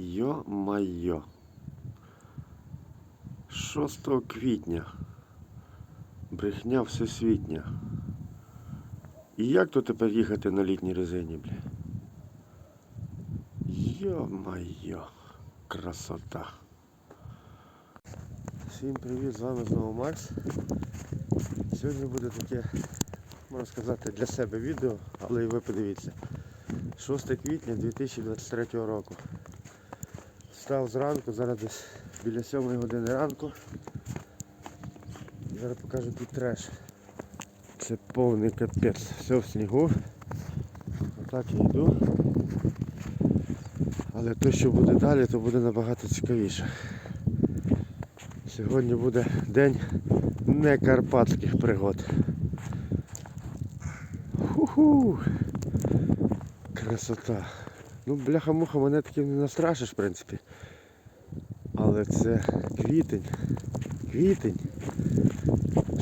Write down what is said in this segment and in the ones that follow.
Йо-майо. 6 квітня. Брехня всесвітня. І як то тепер їхати на літній резині, бля? Йо-майо. Красота. Всім привіт, з вами знову Макс. Сьогодні буде таке, можна сказати, для себе відео, але і ви подивіться. 6 квітня 2023 року. Встав зранку, зараз десь біля 7 години ранку. Зараз покажу тут треш. Це повний капець. Все в снігу. Отак я йду. Але те, що буде далі, то буде набагато цікавіше. Сьогодні буде день не карпатських пригод. Ху-ху! Красота. Ну, бляха-муха, мене таким не настрашиш, в принципі. Але це квітень. Квітень.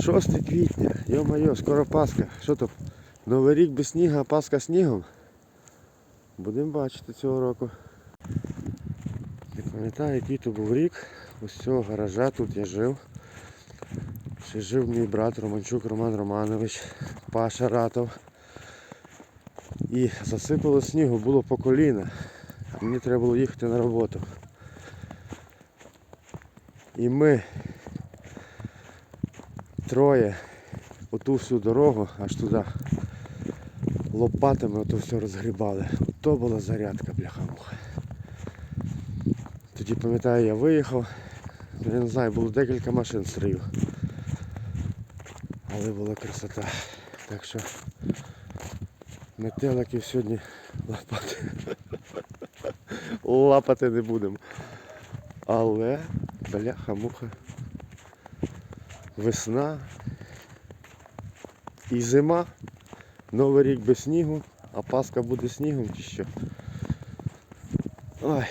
6 квітня. Йо-майо, скоро Пасха. Що то? Новий рік без снігу, а Пасха снігом? Будемо бачити цього року. Не пам'ятаю, який то був рік. Ось цього гаража тут я жив. Ще жив мій брат Романчук Роман Романович, Паша Ратов. І засипало снігу, було по коліна. А мені треба було їхати на роботу. І ми троє оту всю дорогу аж туди лопатами ото все розгрібали. То була зарядка, бляха-муха. Тоді пам'ятаю, я виїхав. Я не знаю, було декілька машин стрію. Але була красота. Так що метеликів сьогодні лапати. Лапати не будемо. Але бляха-муха. Весна і зима. Новий рік без снігу, а Пасха буде снігом чи що. Ой,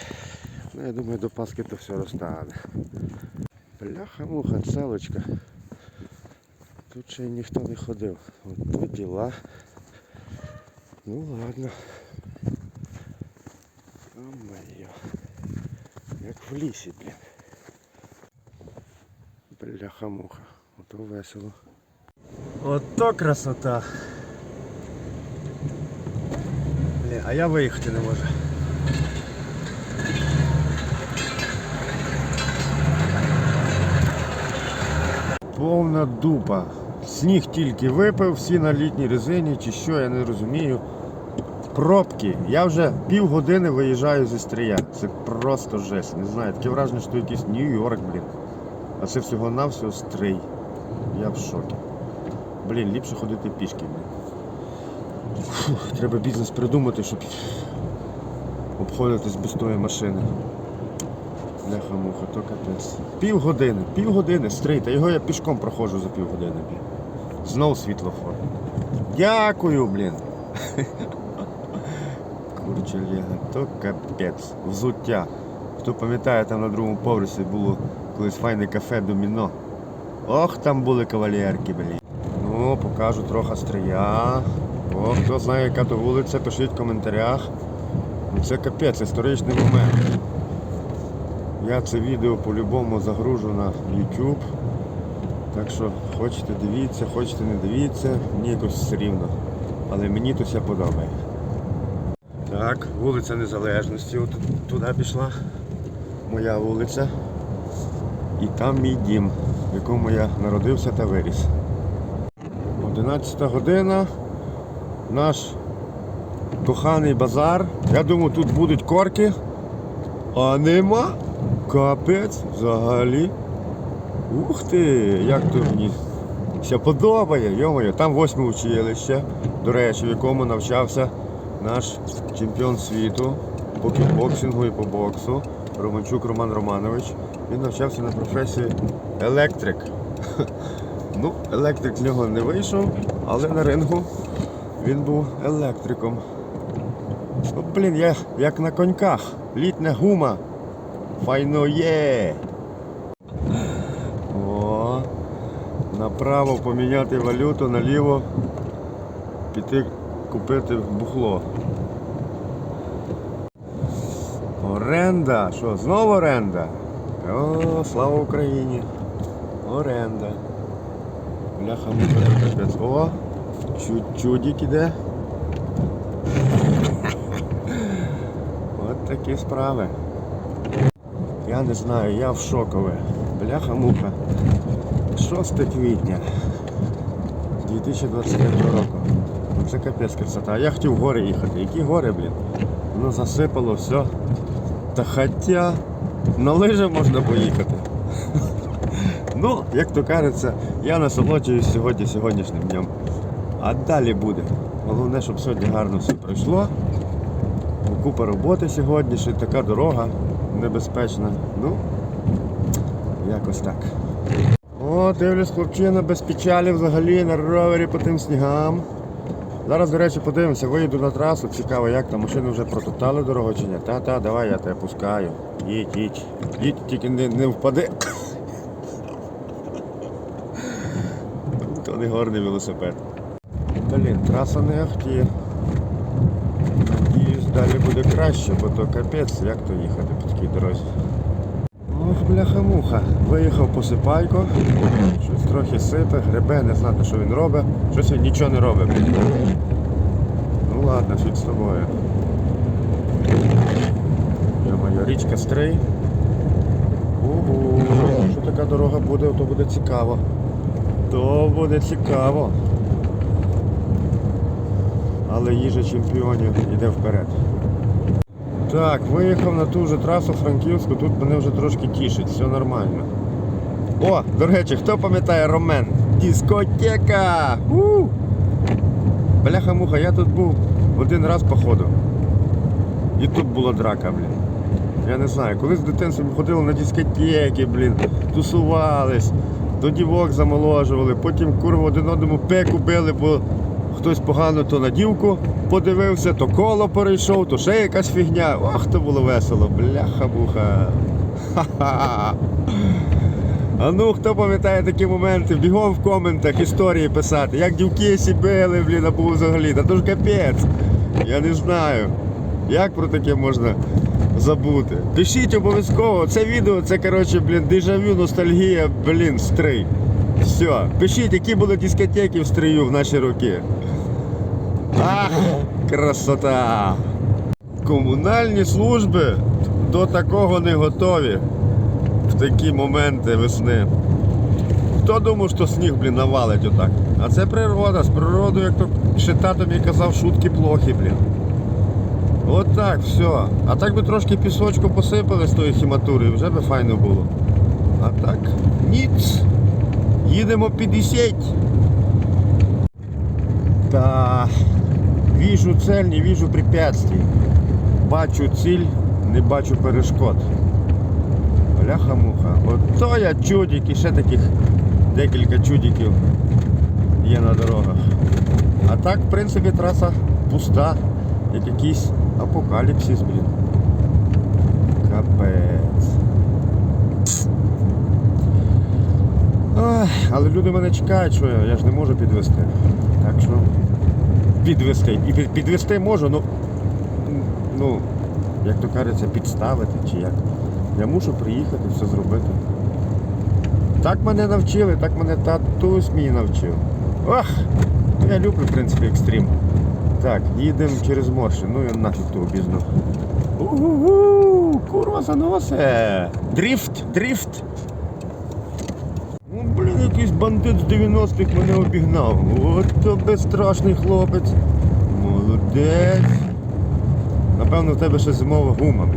ну я думаю до Пасхи то все розтане. Бляха-муха, целочка. Тут ще й ніхто не ходив. От то діла. Ну ладно. О-моє. Як в лісі, блін. Бляха-муха. Ото весело. Ото красота. Блін, а я виїхати не можу. Повна дупа. Сніг тільки випив, всі на літній резині чи що, я не розумію. Пробки. Я вже півгодини виїжджаю зі стрія. Це просто жесть. Не знаю, таке враження, що якийсь Нью-Йорк, блін. А це всього-навсього стрий. Я в шокі. Блін, ліпше ходити пішки, блін. Фух, треба бізнес придумати, щоб обходитись без тої машини. Бляха муха, то капець. Півгодини, півгодини стрий, та його я пішком проходжу за півгодини. Знов світлофор. Дякую, блін. Курче Лего, то капець. Взуття. Хто пам'ятає, там на другому поверсі було колись файне кафе Доміно. Ох, там були кавалерки, блін. Ну, покажу трохи стрия. О, хто знає, яка то вулиця, пишіть в коментарях. Ну, Це капець, історичний момент. Я це відео по-любому загружу на YouTube. Так що хочете дивіться, хочете не дивіться, мені якось все рівно. Але мені то все подобає. Так, вулиця Незалежності, от туди пішла. Моя вулиця. І там мій дім, в якому я народився та виріс. 11 година. Наш коханий базар. Я думаю, тут будуть корки. А нема. Капець взагалі. Ух ти, як то мені все подобає, йомоє. Там восьме училище, до речі, в якому навчався наш чемпіон світу по кікбоксингу і по боксу Романчук Роман Романович. Він навчався на професії електрик. Ну, електрик в нього не вийшов, але на рингу він був електриком. О, блін, я як на коньках. Літня гума. Файно є. О, направо поміняти валюту, наліво піти купити бухло. Оренда. Що, знову оренда? О, слава Україні. Оренда. Бляха муха капець. О, чу- чудик іде. От такі справи. Я не знаю, я в шокове. Бляха муха. 6 квітня 2023 року. Ну це капець красота. А я хотів в гори їхати. Які гори, блін? Воно засипало все. Та хоча на лижі можна поїхати. Ну, як то кажеться, я насолоджуюсь сьогодні сьогоднішнім днем. А далі буде. Головне, щоб сьогодні гарно все пройшло. Купа роботи сьогодні, ще така дорога небезпечна. Ну, якось так. О, дивлюсь, хлопчина без печалі взагалі на ровері по тим снігам. Зараз, до речі, подивимося, виїду на трасу, цікаво, як там машини вже протоптали дорогу чи ні. Та-та, давай я тебе пускаю. Їдь, їдь. Їдь, тільки не, не впади. То не горний велосипед. Блін, траса не ахті. Надіюсь, далі буде краще, бо то капець, як то їхати по такій дорозі. Бляха-муха. Виїхав по сипайку, щось трохи сипе, гребе, не знати, що він робить. Щось він нічого не робить. Ну ладно, фіг з тобою. Йо-моє, річка Стрий. Ого, що така дорога буде, то буде цікаво. То буде цікаво. Але їжа чемпіонів іде вперед. Так, виїхав на ту же трасу Франківську, тут мене вже трошки тішить, все нормально. О, до речі, хто пам'ятає Ромен? Дискотека! У! Бляха-муха, я тут був один раз походу. І тут була драка, блін. Я не знаю, колись в дитинстві ми ходили на дискотеки, блін, тусувались, до дівок замоложували, потім курва один одному пеку били, бо хтось погано то на дівку подивився, то коло перейшов, то ще якась фігня. Ох, то було весело, бляха-буха. Ха-ха. А ну, хто пам'ятає такі моменти, бігом в коментах історії писати, як дівки сібили, блін, або взагалі, та то ж капець. Я не знаю, як про таке можна забути. Пишіть обов'язково, це відео, це коротше, блін, дежавю, ностальгія, блін, стрий. Все, пишіть, які були дискотеки в стрию в наші роки. Ах, красота! Комунальні служби до такого не готові в такі моменти весни. Хто думав, що сніг, блін, навалить отак? А це природа, з природою, як то ще тато мені казав, шутки плохі, блін. От так, все. А так би трошки пісочку посипали з тої хіматури, вже би файно було. А так, ніц. Їдемо 50. Та віжу цель, не віжу препятствий. Бачу ціль, не бачу перешкод. Бляха-муха. Ото я чудик і ще таких декілька чудиків є на дорогах. А так, в принципі, траса пуста, як якийсь апокаліпсис, блін. Капець. Але люди мене чекають, що я, я ж не можу підвести. Так що підвести. І підвести можу, ну, ну, як то кажеться, підставити чи як. Я мушу приїхати, все зробити. Так мене навчили, так мене татусь мій навчив. Ох! Я люблю, в принципі, екстрім. Так, їдемо через Моршин, ну і нафіг ту обізну. Угу, курва заносе. Дріфт, дріфт. Блін, якийсь бандит з 90-х мене обігнав. От то безстрашний хлопець. Молодець. Напевно, в тебе ще зимова гума.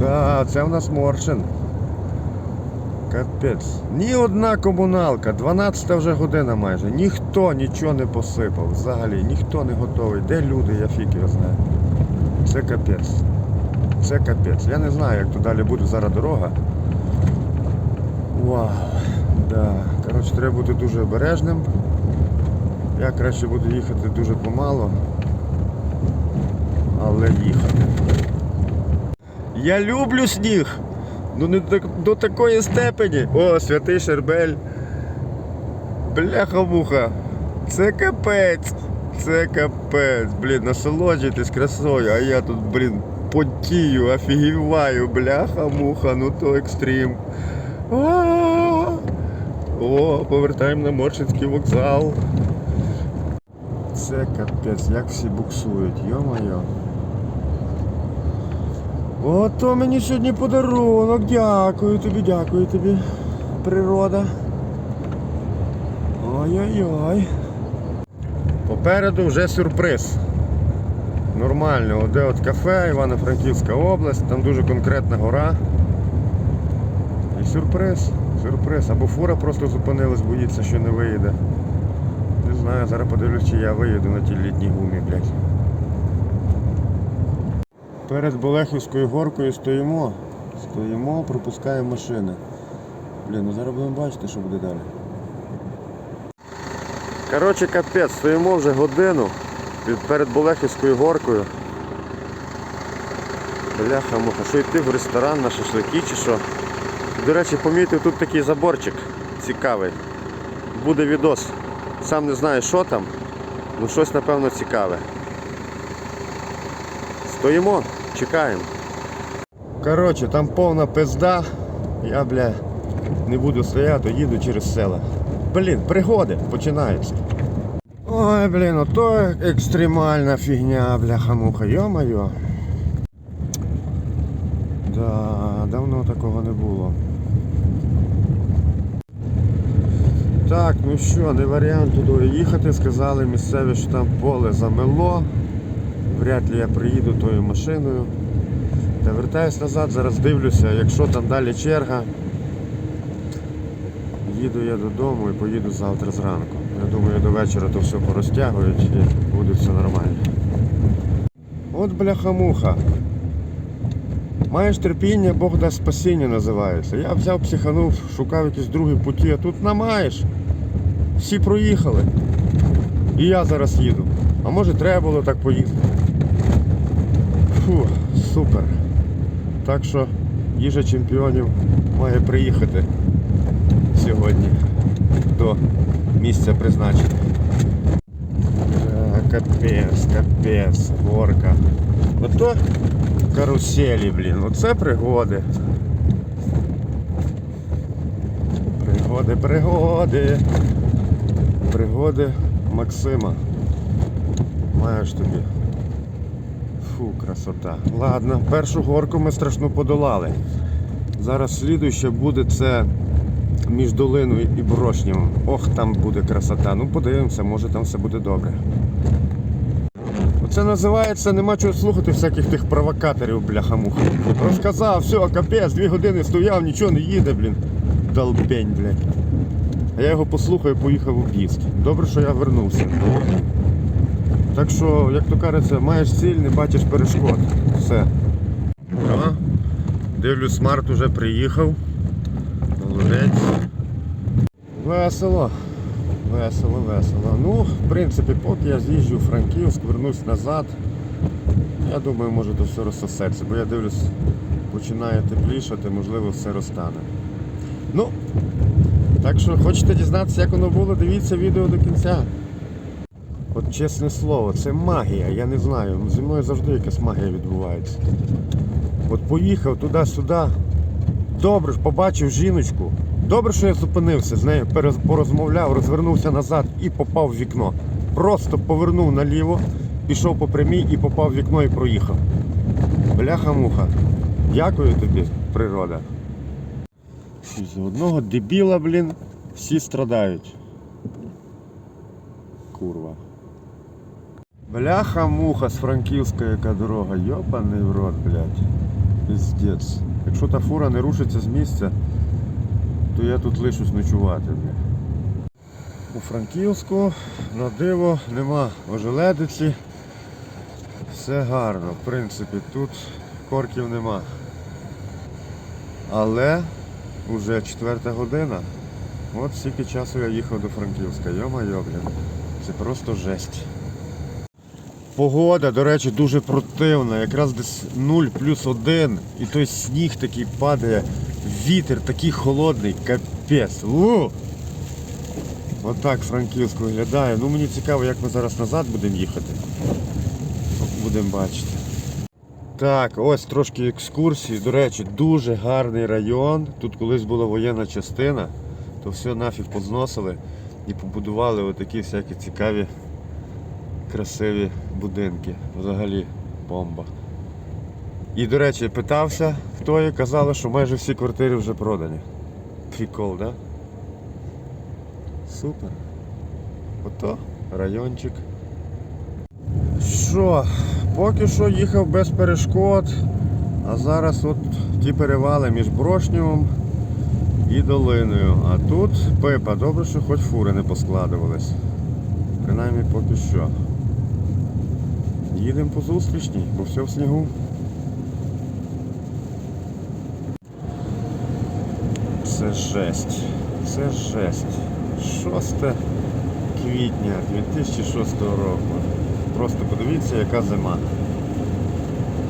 Так, це в нас Моршин. Капець. Ні одна комуналка, 12 вже година майже. Ніхто нічого не посипав. Взагалі, ніхто не готовий. Де люди, я фіг його знаю. Це капець. Це капець. Я не знаю, як то далі буде зараз дорога. Вау. Да. Коротше, треба бути дуже обережним. Я краще буду їхати дуже помало. Але їхати. Я люблю сніг. Ну не до, до такої степені. О, святий Шербель. Бляха-муха. Це капець. Це капець. Блін, насолоджуйтесь красою, а я тут, блін, потію, офігіваю, бляха, муха, ну то екстрім. О, повертаємо на Моршинський вокзал. Це капець, як всі буксують, йо-моє. Ото мені сьогодні подарунок, дякую тобі, дякую тобі, природа. Ой-ой-ой. Попереду вже сюрприз. Нормально, де от кафе, Івано-Франківська область, там дуже конкретна гора. І сюрприз, сюрприз. Або фура просто зупинилась, боїться, що не виїде. Не знаю, зараз подивлюсь, чи я виїду на тій літній гумі, блядь. Перед Болехівською горкою стоїмо. Стоїмо, пропускаємо машини. Блін, ну зараз будемо бачити, що буде далі. Коротше, капець, стоїмо вже годину перед Болехівською горкою. Бляха муха, що йти в ресторан на шашлики чи що. До речі, помітив тут такий заборчик цікавий. Буде відос. Сам не знаю, що там, ну щось напевно цікаве. Стоїмо, чекаємо. Коротше, там повна пизда. Я, бля, не буду стояти, їду через села. Блін, пригоди починаються. Ой, блін, ото екстремальна фігня, бляха-муха, йо-моє. Да, давно такого не було. Так, ну що, не варіант туди їхати. Сказали місцеві, що там поле замело. Вряд ли я приїду тою машиною. Та вертаюсь назад, зараз дивлюся, якщо там далі черга, їду я додому і поїду завтра зранку. Я думаю, до вечора то все порозтягують і буде все нормально. От бляха-муха. Маєш терпіння, Бог дасть спасіння називається. Я взяв, психанув, шукав якісь другі путі, а тут намаєш. Всі проїхали. І я зараз їду. А може треба було так поїхати. Фу, супер. Так що їжа чемпіонів має приїхати сьогодні до місця призначення. Капець, капець, горка. Ото каруселі, блін, оце пригоди. Пригоди, пригоди. Пригоди Максима. Маєш тобі. Фу, красота. Ладно, першу горку ми страшно подолали. Зараз слідуще буде це між долиною і брошнім. Ох, там буде красота. Ну подивимося, може там все буде добре. Оце називається нема чого слухати всяких тих провокаторів, бляха-муха. Розказав, все, капець, дві години стояв, нічого не їде, блін. Долбень, блядь. Я його послухав і поїхав у б'їзд. Добре, що я вернувся. Так що, як то кажеться, маєш ціль, не бачиш перешкод. Все. Ага. Дивлюсь, смарт уже приїхав. Молодець. Весело. Весело, весело. Ну, в принципі, поки я з'їжджу в Франківськ, вернусь назад. Я думаю, може то все розсосеться, бо я дивлюсь, починає теплішати, можливо, все розтане. Ну, так що хочете дізнатися, як воно було, дивіться відео до кінця. От чесне слово, це магія, я не знаю. Зі мною завжди якась магія відбувається. От поїхав туди-сюди. Добре побачив жіночку. Добре, що я зупинився з нею, порозмовляв, розвернувся назад і попав в вікно. Просто повернув наліво, пішов по прямій і попав в вікно і проїхав. Бляха-муха. Дякую тобі, природа. З одного дебіла, блін, всі страдають. Курва. Бляха-муха з Франківська яка дорога. Йобаний в рот, блядь. Піздець. Якщо та фура не рушиться з місця, то я тут лишусь ночувати, блядь. У Франківську на диво нема ожеледиці. Все гарно, в принципі, тут корків нема. Але вже четверта година. От стільки часу я їхав до Франківська. Йо-моє, блін. Це просто жесть. Погода, до речі, дуже противна. Якраз десь 0 плюс 1. І той сніг такий падає. Вітер такий холодний, капець. У! Отак Франківськ виглядає. Ну мені цікаво, як ми зараз назад будемо їхати. Будемо бачити. Так, ось трошки екскурсії. До речі, дуже гарний район. Тут колись була воєнна частина, то все нафіг позносили і побудували отакі всякі цікаві, красиві будинки. Взагалі бомба. І, до речі, питався в тої, казали, що майже всі квартири вже продані. Прикол, да? Супер. Ото райончик. Що, поки що їхав без перешкод, а зараз от ті перевали між Брошнєвом і долиною. А тут пипа, добре, що хоч фури не поскладувались. Принаймні поки що. Їдемо по зустрічній, бо все в снігу. Це жесть. Це жесть. 6 квітня 2006 року. Просто подивіться, яка зима.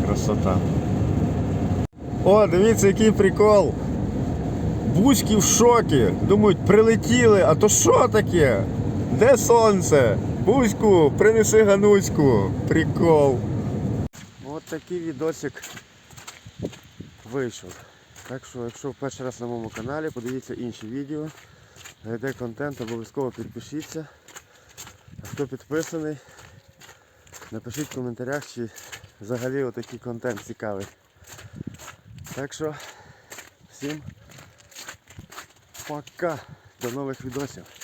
Красота. О, дивіться, який прикол. Бузьки в шокі. Думають, прилетіли, а то що таке? Де сонце? Бузьку, принеси гануську. Прикол. От такий відосик вийшов. Так що, якщо в перший раз на моєму каналі, подивіться інші відео. Гайде контент, обов'язково підпишіться. Хто підписаний, напишіть в коментарях, чи взагалі отакий контент цікавий. Так що, всім пока, до нових відосів.